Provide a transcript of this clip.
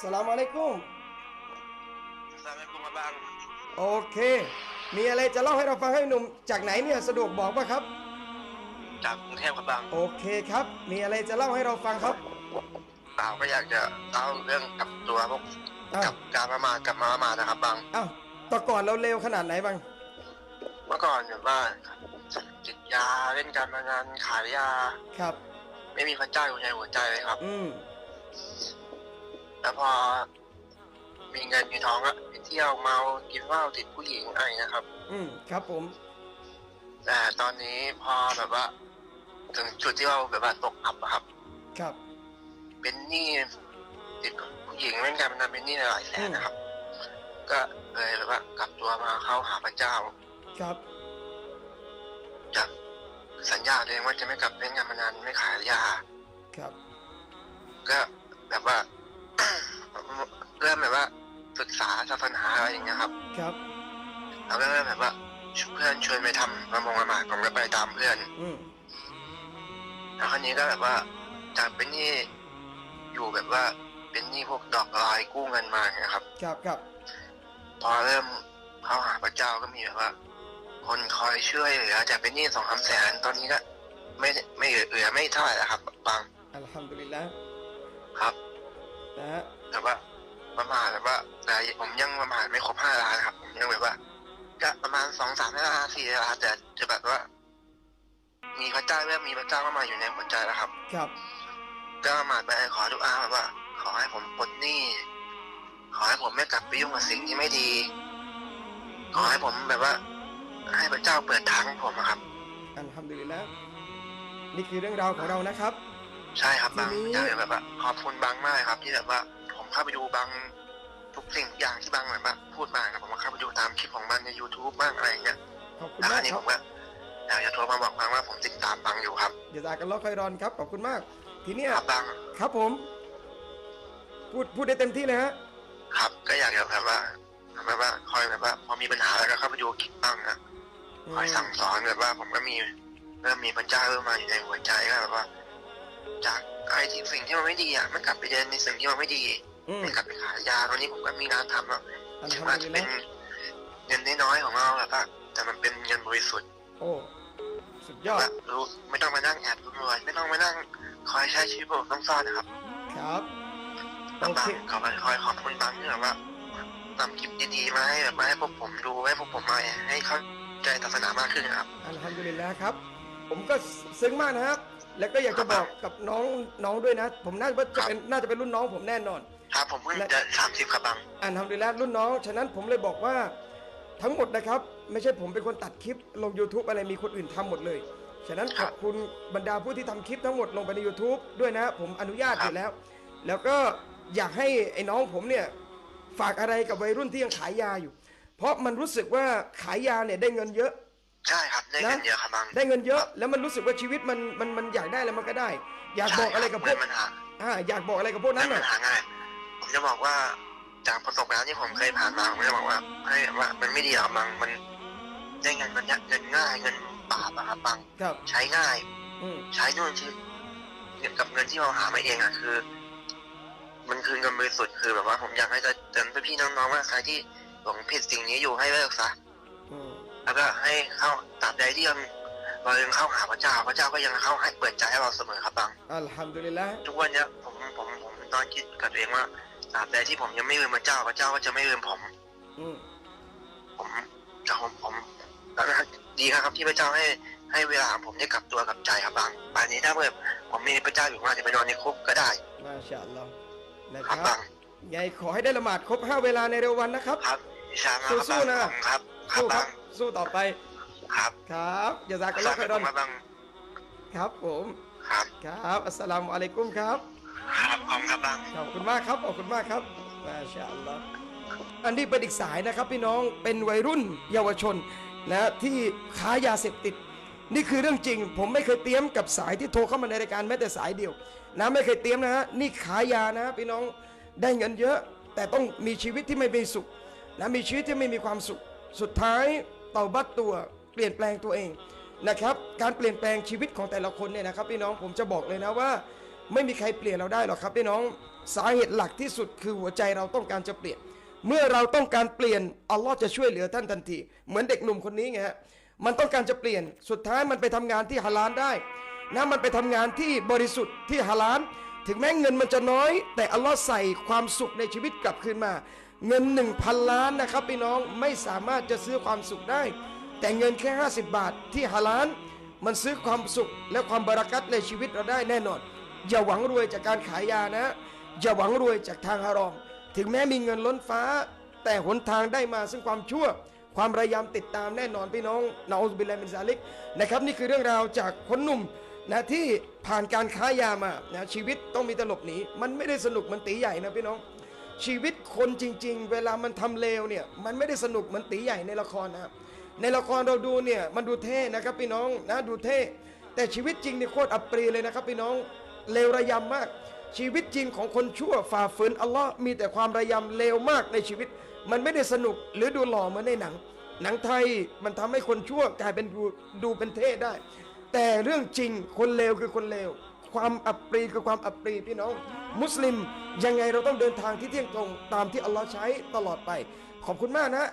สลามอะลัยกุมสามกุมบางโอเค มีอะไรจะเล่าให้เราฟังให้หนุ่ม จากไหนเนี่ยสะดวกบอกป่ะครับ จากกรุงเทพครับบางโอเคครับ มีอะไรจะเล่าให้เราฟังครับ เปล่าก็อยากจะเล่าเรื่องกับตัวพวกอ้าว กับการประมาทกับมาประมาทนะครับบางอ้าวแต่ก่อนเราเลวขนาดไหนบ้าง เมื่อก่อนแบบว่าจิตยาเล่นการพนันขายยา ครับ ไม่มีพระเจ้าอยู่ในหัวใจเลยครับ อืม แล้วพอมีเงินมีทองก็ไปเที่ยวเมากินเหล้าติดผู้หญิงอะไรนะครับ อืมครับผม แต่ตอนนี้พอแบบว่า ถึงจุดที่เราแบบว่าตกอับอะครับ ครับ เป็นหนี้ติดผู้หญิงเล่นการพนันเป็นหนี้หลายแสนนะครับ ก็เลยแบบว่ากลับตัวมาเข้าหาพระเจ้า ครับจะสัญญาตัวเองว่าจะไม่กลับเล่นการพนันไม่ขายยา ครับ ก็แบบว่า เริ่มแบบว่าศึกษาศาสนาอะไรอย่างเงี้ยครับ ครับ แล้วก็เริ่มแบบว่าเพื่อนชวนไปทำประมงละหมาดผมก็ไปตามเพื่อน อืมแล้วคราวนี้ก็แบบว่าจากเป็นหนี้อยู่แบบว่าเป็นหนี้พวกดอกลอยกู้เงินมาอย่างเงี้ยครับ ครับครับพอเริ่มเข้าหาพระเจ้าก็มีแบบว่า คนคอยช่วยเหลือจากเป็นหนี้สองสามแสนตอนนี้ก็ไม่ไม่เหลือไม่เท่าไหร่แล้วครับบางอัลฮัมดุลิลละครับ นะฮะแต่ว่าประมาณแบบว่าแต่ผมยังประมาณไม่ครบห้าล้านครับผมยังแบบว่าก็ประมาณสองสามล้านสี่ล้านแต่จะแบบว่า มีพระเจ้าเริ่มมีพระเจ้าเข้ามาอยู่ในหัวใจแล้วครับ ครับ ก็มาไปขอดุอาแบบว่า ขอให้ผมปลดหนี้ขอให้ผมไม่กลับไปยุ่งกับสิ่งที่ไม่ดี ขอให้ผมแบบว่า ให้พระเจ้าเปิดทางให้ผมอะครับอัลฮัมดุลิลละนี่คือเรื่องราวของเรานะครับ ใช่ครับบางทีนี้อยากจะแบบว่าขอบคุณบางมากครับ ที่แบบว่า ผมเข้าไปดูบางทุกสิ่งทุกอย่างที่บางแบบว่าพูดมาครับผมก็เข้าไปดูตามคลิปของบางใน YouTube บ้างอะไรอย่างเงี้ยขอบคุณแล้วมาอักนนี้คผรับมก็อยากจะโทรมาบอกบางว่าผมติดตามบางอยู่ครับเดี๋ยวจากกันล็อกคอยรอนครับขอบคุณมาก ทีเนี้ยครับบางครับผม พูดพูดได้เต็มที่เลยฮะ ครับ ก็อยากจะแบบว่าแบบว่าคอยแบบว่า พอมีปัญหาแล้วก็เข้าไปดูคลิปบ้างนะ คอยสั่งสอนแบบว่าผมก็มีเริ่มมีพระเจ้าเริ่มมาอยู่ในหัวใจก็แบบว่า จากไอ้ที่สิ่งที่มันไม่ดีอะมันกลับไปเดินในสิ่งที่มันไม่ดีอืมไม่กลับไปขายยาตอนนี้ผมก็มีงานทำแล้วอัลถึฮังมอาจดุจะลิลเป็นละเงินน้อยๆของเราแบบว่าแต่มันเป็นเงินบริสุทธิ์โอ้สุดยอแบดบรู้ไม่ต้องมานั่งแอบรวยไม่ต้องมานั่งคอยใช้ชีวิตแบบต้องซ่อนนะครับ ครับโอต่างเคๆขอคอยขอบคุณบางที่แบบว่าทำคลิปดีๆมาให้แบบมาให้พวกผมดูให้พวกผมมาให้เข้าใจศาสนามากขึ้นนะครับอัลฮัมดุลิลละครับ ผมก็ซึ้งมากนะครับ แล้วก็อยากจะบอกกับน้องน้องด้วยนะ ผมน่าจะเป็นน่าจะเป็นรุ่นน้องผมแน่นอน ครับผมเพิ่งจะสามสิบครับบางอันทำดีแล้วรุ่นน้อง ฉะนั้นผมเลยบอกว่าทั้งหมดนะครับ ไม่ใช่ผมเป็นคนตัดคลิปลง YouTube อะไรมีคนอื่นทำหมดเลย ฉะนั้นขอบคุณบรรดาผู้ที่ทำคลิปทั้งหมดลงไปใน YouTube ด้วยนะ ผมอนุญาตอยู่แล้ว แล้วก็อยากให้ไอ้น้องผมเนี่ยฝากอะไรกับวัยรุ่นที่ยังขายยาอยู่ เพราะมันรู้สึกว่าขายยาเนี่ยได้เงินเยอะ ใช่ครับได้เงินนะเยอะครับบางได้เงินเยอะ แล้วมันรู้สึกว่าชีวิตมันมันมันอยากได้แล้วมันก็ได้ อยากบอกอะไรกับพวกมันหาอ่าอยากบอกอะไรกับพวกนั้นมัน่ะนหาง่ายผมจะบอกว่าจากประสบการณ์ที่ผมเคยผ่านมาผมจะบอกว่าให้แบบว่ามันไม่ดีหรอกบางมันได้เงินมันเงินง่ายเงินบาปอะครับบางครับใช้ง่ายอืมใช้นู่นที่เงินกับเงินที่เราหามาเองอะคือ มันคือเงินบริสุทธิ์คือแบบว่าผมอยากให้จะเตือนพี่ๆน้องๆว่าใครที่หลงผิดสิ่งนี้อยู่ให้เลิกซะอืม แล้วก็ให้เข้าตราบใดที่ยังเรายังเข้าหาพระเจ้า พระเจ้าก็ยังเข้าให้เปิดใจให้เราเสมอครับบางอัลฮัมดุลิลละทุกวันเนี้ยผมผมผมนอนคิดกับตัวเองว่าตราบใดที่ผมยังไม่ลืมพระเจ้า พระเจ้าก็จะไม่ลืมผมอืมผมจะผมผมแล้วนะดีครับที่พระเจ้าให้ให้เวลาผมได้กลับตัวกลับใจครับบางป่านนี้ถ้าเกิดผมมีพระเจ้าอยู่ว่าจะไปนอนในคุกก็ได้มาชาอัลลอฮ์นะคครัรับบบางไงขอให้ได้ละหมาดครบ5เวลาในเร็ววันนะครับ ครับอิชามาสู้ๆนะครับครับ สู้คบารับงสู้ต่อไป ครับ ครับอย่าจากกันลอคอยรอนมาบางครับผม ครับ ครับ อัสสลามุอะลัยกุมครับ ครับขอบคุณครับบางขอบคุณมากครับ ขอบคุณมากครับ มาชาอัลลอฮ์อันนี้เป็นอีกสายนะครับพี่น้อง เป็นวัยรุ่นเยาวชนนะที่ค้ายาเสพติด นี่คือเรื่องจริง ผมไม่เคยเตรียมกับสายที่โทรเข้ามาในรายการแม้แต่สายเดียวนะไม่เคยเตรียมนะฮะ นี่ขายยานะพี่น้องได้เงินเยอะ แต่ต้องมีชีวิตที่ไม่มีสุขนะมีชีวิตที่ไม่มีความสุข สุดท้ายเต่าบัตตัวเปลี่ยนแปลงตัวเองนะครับ การเปลี่ยนแปลงชีวิตของแต่ละคนเนี่ยนะครับพี่น้องผมจะบอกเลยนะว่า ไม่มีใครเปลี่ยนเราได้หรอกครับพี่น้องสาเหตุหลักที่สุดคือหัวใจเราต้องการจะเปลี่ยน เมื่อเราต้องการเปลี่ยนอัลลอฮ์จะช่วยเหลือท่านทันที เหมือนเด็กหนุ่มคนนี้ไงฮะมันต้องการจะเปลี่ยนสุดท้ายมันไปทำงานที่ฮาลาลได้นะมันไปทำงานที่บริสุทธิ์ที่ฮาลาลถึงแม้เงินมันจะน้อย แต่อัลลอฮ์ใส่ความสุขในชีวิตกลับคืนมา เงินหนึ่งพันล้านนะครับพี่น้องไม่สามารถจะซื้อความสุขได้ แต่เงินแค่ 50 บาทที่ฮาลาลมันซื้อความสุขและความบารักัตในชีวิตเราได้แน่นอน อย่าหวังรวยจากการขายยานะ อย่าหวังรวยจากทางฮารอม ถึงแม้มีเงินล้นฟ้า แต่หนทางได้มาซึ่งความชั่ว ความพยายามติดตามแน่นอนพี่น้องนาอุสบิลลมินซาลิกนะครับนี่คือเรื่องราวจากคนหนุ่มนะที่ผ่านการค้ายามานะชีวิตต้องมีตลบหนีมันไม่ได้สนุกมันตีใหญ่นะพี่น้อง ชีวิตคนจริง ๆ เวลามันทำเลวเนี่ยมันไม่ได้สนุกเหมือนตีใหญ่ในละครนะครับในละครเราดูเนี่ยมันดูเท่นะครับพี่น้องนะดูเท่ แต่ชีวิตจริงนี่โคตรอับปรีเลยนะครับพี่น้องเลวระยำมาก ชีวิตจริงของคนชั่วฝ่าฝืนอัลลอฮ์มีแต่ความระยำเลวมากในชีวิต มันไม่ได้สนุกหรือดูหล่อเหมือนในหนัง หนังไทยมันทำให้คนชั่วกลายเป็นดูดูเป็นเท่ได้ แต่เรื่องจริงคนเลวคือคนเลว ความอับปรีคือความอับปรีพี่น้อง มุสลิมยังไงเราต้องเดินทางที่เที่ยงตรงตามที่อัลลอฮ์ใช้ตลอดไป ขอบคุณมากนะ